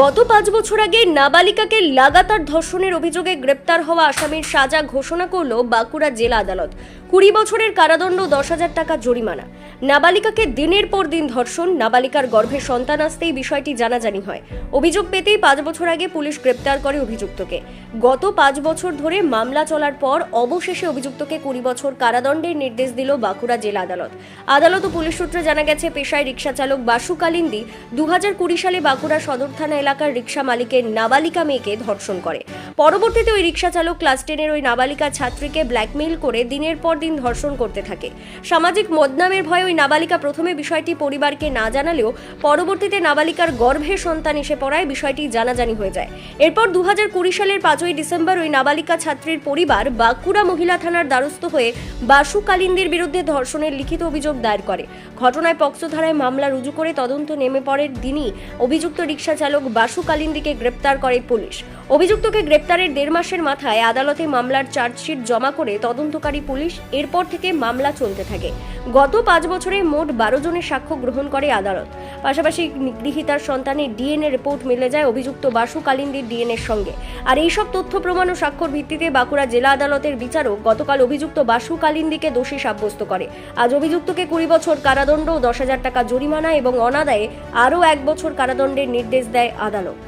গত পাঁচ বছর আগে নাবালিকাকে লাগাতার ধর্ষণের অভিযোগে গ্রেপ্তার হওয়া আসামির সাজা ঘোষণা করল বাঁকুড়া জেলা আদালত। কুড়ি বছরের কারাদণ্ড, দশ হাজার টাকা জরিমানা। নাবালিকাকে দিনের পর দিন ধর্ষণ, নাবালিকার গর্ভে সন্তান আসতেই বিষয়টি জানাজানি হয়। অভিযোগ পেতেই পাঁচ বছর আগে পুলিশ গ্রেপ্তার করে অভিযুক্তকে। গত পাঁচ বছর ধরে মামলা চলার পর অবশেষে অভিযুক্তকে কুড়ি বছর কারাদণ্ডের নির্দেশ দিল বাঁকুড়া জেলা আদালত। আদালত ও পুলিশ সূত্রে জানা গেছে, পেশায় রিক্সা চালক বাসু কালিন্দি দু কুড়ি সালে বাঁকুড়া সদর থানা এলাকার রিক্সা মালিকের নাবালিকা মেয়েকে ধর্ষণ করে। পরবর্তীতে ওই রিক্সা চালক ক্লাস টেনের ওই নাবালিকা ছাত্রীকে ব্ল্যাকমেইল করে দিনের পর দিন ধর্ষণ করতে থাকে। সামাজিক বদনামের ভয়ে ওই নাবালিকা প্রথমে বিষয়টি পরিবারকে না জানালেও পরবর্তীতে নাবালিকার গর্ভে সন্তান এসে পড়ায় বিষয়টি জানাজানি হয়ে যায়। এরপর দু কুড়ি সালের পাঁচই ডিসেম্বর ওই নাবালিকা ছাত্রীর পরিবার বাঁকুড়া মহিলা থানার দ্বারস্থ হয়ে বাসু কালিন্দির বিরুদ্ধে ধর্ষণের লিখিত অভিযোগ দায়ের করে। ঘটনায় পক্সো ধারায় মামলা রুজু করে তদন্ত নেমে পড়ের দিনই অভিযুক্ত রিক্সা চালক বাসু কালিন্দিকে গ্রেপ্তার করে পুলিশ। অভিযুক্তকে গ্রেপ্তারের দেড় মাসের মাথায় আদালতে মামলার চার্জশিট জমা করে তদন্তকারী পুলিশ এরপর থেকে মামলা চলতে থাকে। গত পাঁচ বছরে মোট বারো জনের সাক্ষ্য গ্রহণ করে আদালত। পাশাপাশি গৃহীতার সন্তানের ডিএনএ রিপোর্ট মিলে যায় অভিযুক্ত বাসু কালিন্দির ডিএনএর সঙ্গে। আর এইসব তথ্য, প্রমাণ ও স্বাক্ষর ভিত্তিতে বাঁকুড়া জেলা আদালতের বিচারক গতকাল অভিযুক্ত বাসু কালিন্দিকে দোষী সাব্যস্ত করে। আজ অভিযুক্তকে কুড়ি বছর কারাদণ্ড ও দশ হাজার টাকা জরিমানা এবং অনাদায়ে আরও এক বছর কারাদণ্ডের নির্দেশ দেয় আদালত।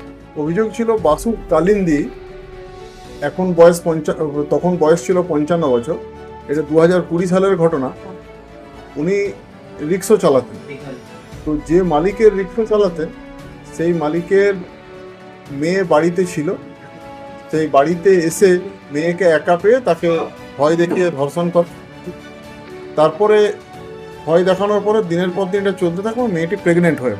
অভিযোগ ছিল বাসু কালিন্দি, এখন বয়স পঞ্চা তখন বয়স ছিল পঞ্চান্ন বছর। এটা দু হাজার কুড়ি সালের ঘটনা। উনি রিক্সো চালাতেন। তো যে মালিকের রিক্সো চালাতেন, সেই মালিকের মেয়ে বাড়িতে ছিল। সেই বাড়িতে এসে মেয়েকে একা পেয়ে তাকে ভয় দেখিয়ে ধর্ষণ করে তারপরে ভয় দেখানোর পরে দিনের পর দিন এটা চলতে থাকবে মেয়েটি প্রেগনেন্ট হয়ে।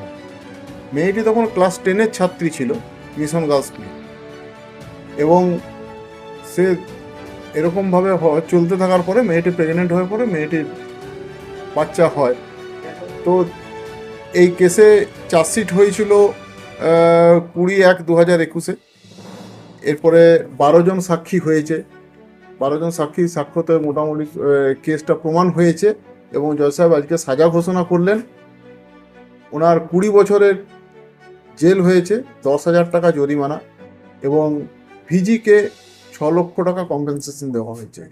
মেয়েটি তখন ক্লাস টেনের ছাত্রী ছিল, মিশন গার্লস স্কুলে এবং সে এরকমভাবে চলতে থাকার পরে মেয়েটি প্রেগনেন্ট হয়ে পড়ে মেয়েটির বাচ্চা হয়। তো এই কেসে চার্জশিট হয়েছিল কুড়ি এক দু হাজার একুশে। এরপরে বারো জন সাক্ষী হয়েছে। বারো জন সাক্ষী সাক্ষ্যতে মোটামুটি কেসটা প্রমাণ হয়েছে এবং জজ সাহেব আজকে সাজা ঘোষণা করলেন। ওনার কুড়ি বছরের জেল হয়েছে দশ হাজার টাকা জরিমানা এবং ভিজিকে ছ লক্ষ টাকা কম্পেনসেশন দেওয়া হয়েছে।